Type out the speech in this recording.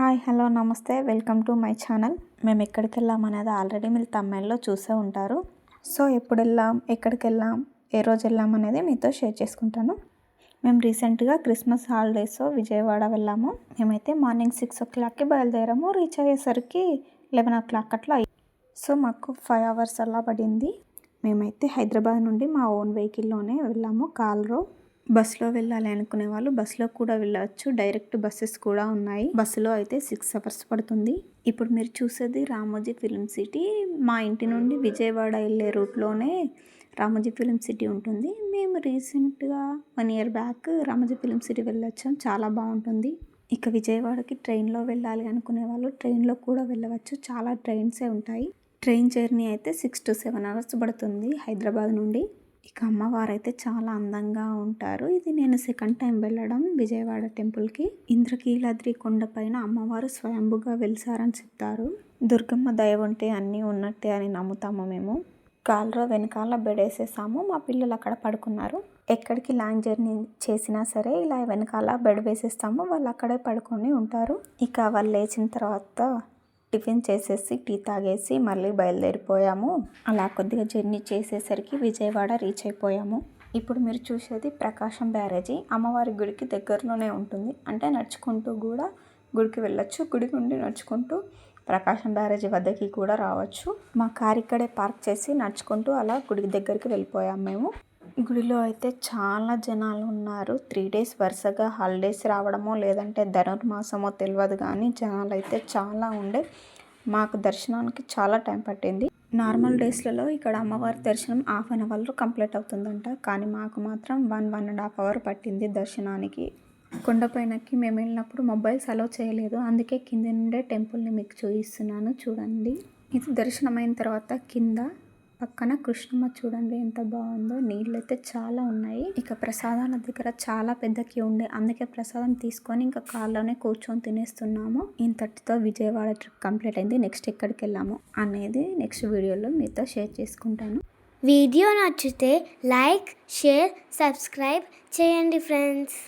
Hi hello నమస్తే. Welcome to my channel. మేము ఎక్కడికి వెళ్ళాం అనేది ఆల్రెడీ మీరు తమిళ్ళో చూసే ఉంటారు. సో ఎప్పుడు వెళ్ళాం ఎక్కడికి వెళ్ళాం ఏ రోజు వెళ్ళాం అనేది మీతో షేర్ చేసుకుంటాను. మేము రీసెంట్గా క్రిస్మస్ హాలిడేస్ విజయవాడ వెళ్ళాము. మేమైతే మార్నింగ్ సిక్స్ ఓ క్లాక్కి బయలుదేరాము. రీచ్ అయ్యేసరికి లెవెన్ ఓ క్లాక్ అట్లా అయ్యి- సో మాకు ఫైవ్ అవర్స్ అలా పడింది. మేమైతే హైదరాబాద్ నుండి మా ఓన్ వెహికల్లోనే వెళ్ళాము కాల్రో బస్సులో వెళ్ళాలి అనుకునే వాళ్ళు బస్సులో కూడా వెళ్ళవచ్చు. డైరెక్ట్ బస్సెస్ కూడా ఉన్నాయి. బస్సులో అయితే సిక్స్ అవర్స్ పడుతుంది. ఇప్పుడు మీరు చూసేది రామోజీ ఫిలిం సిటీ. మా ఇంటి నుండి విజయవాడ వెళ్ళే రూట్లోనే రామోజీ ఫిలిం సిటీ ఉంటుంది. మేము రీసెంట్గా one year back Ramoji film city వెళ్ళొచ్చాం. చాలా బాగుంటుంది. ఇక విజయవాడకి ట్రైన్లో వెళ్ళాలి అనుకునే వాళ్ళు ట్రైన్లో కూడా వెళ్ళవచ్చు. చాలా ట్రైన్సే ఉంటాయి. ట్రైన్ జర్నీ అయితే సిక్స్ టు సెవెన్ అవర్స్ పడుతుంది హైదరాబాద్ నుండి. ఇక అమ్మవారైతే చాలా అందంగా ఉంటారు. ఇది నేను సెకండ్ టైం వెళ్ళడం విజయవాడ టెంపుల్కి. ఇంద్రకీలాద్రి కొండపైన అమ్మవారు స్వయంభుగా వెలిసారని చెప్తారు. దుర్గమ్మ దయ ఉంటే అన్నీ ఉన్నట్టే అని నమ్ముతాము మేము. కాలరో వెనకాల బెడేసేసాము మా పిల్లలు అక్కడ పడుకున్నారు. ఎక్కడికి లాంగ్ జర్నీ చేసినా సరే ఇలా వెనకాల బెడ్ వేసేస్తాము వాళ్ళు అక్కడే పడుకొని ఉంటారు. ఇక వాళ్ళు లేచిన తర్వాత టిఫిన్ చేసేసి టీ తాగేసి మళ్ళీ బయలుదేరిపోయాము. అలా కొద్దిగా జర్నీ చేసేసరికి విజయవాడ రీచ్ అయిపోయాము. ఇప్పుడు మీరు చూసేది ప్రకాశం బ్యారేజీ. అమ్మవారి గుడికి దగ్గరలోనే ఉంటుంది. అంటే నడుచుకుంటూ కూడా గుడికి వెళ్ళొచ్చు. గుడి నుండి నడుచుకుంటూ ప్రకాశం బ్యారేజీ వద్దకి కూడా రావచ్చు. మా కార్ ఇక్కడే పార్క్ చేసి నడుచుకుంటూ అలా గుడి దగ్గరికి వెళ్ళిపోయాం మేము. గుడిలో అయితే చాలా జనాలు ఉన్నారు. త్రీ డేస్ వరుసగా హాలిడేస్ రావడమో లేదంటే ధనుర్మాసమో తెలియదు కానీ జనాలు అయితే చాలా ఉండే. మాకు దర్శనానికి చాలా టైం పట్టింది. నార్మల్ డేస్లలో ఇక్కడ అమ్మవారి దర్శనం హాఫ్ అన్ అవర్లో కంప్లీట్ అవుతుందంట. కానీ మాకు మాత్రం one one and half hour పట్టింది దర్శనానికి. కొండపైనకి మేము వెళ్ళినప్పుడు మొబైల్స్ అలో చేయలేదు. అందుకే కింద నుండే టెంపుల్ని మీకు చూపిస్తున్నాను. చూడండి. ఇది దర్శనం అయిన తర్వాత కింద పక్కన కృష్ణమ్మ చూడండి ఎంత బాగుందో. నీళ్ళు అయితే చాలా ఉన్నాయి. ఇక ప్రసాదాల దగ్గర చాలా పెద్ద క్యూ ఉండే అందుకే ప్రసాదం తీసుకొని ఇంకా కార్లోనే కూర్చొని తినేస్తున్నాము. ఇంతటితో విజయవాడ ట్రిప్ కంప్లీట్ అయింది. నెక్స్ట్ ఎక్కడికి వెళ్ళాము అనేది నెక్స్ట్ వీడియోలో మీతో షేర్ చేసుకుంటాను. వీడియో నచ్చితే లైక్ షేర్ సబ్స్క్రైబ్ చేయండి ఫ్రెండ్స్.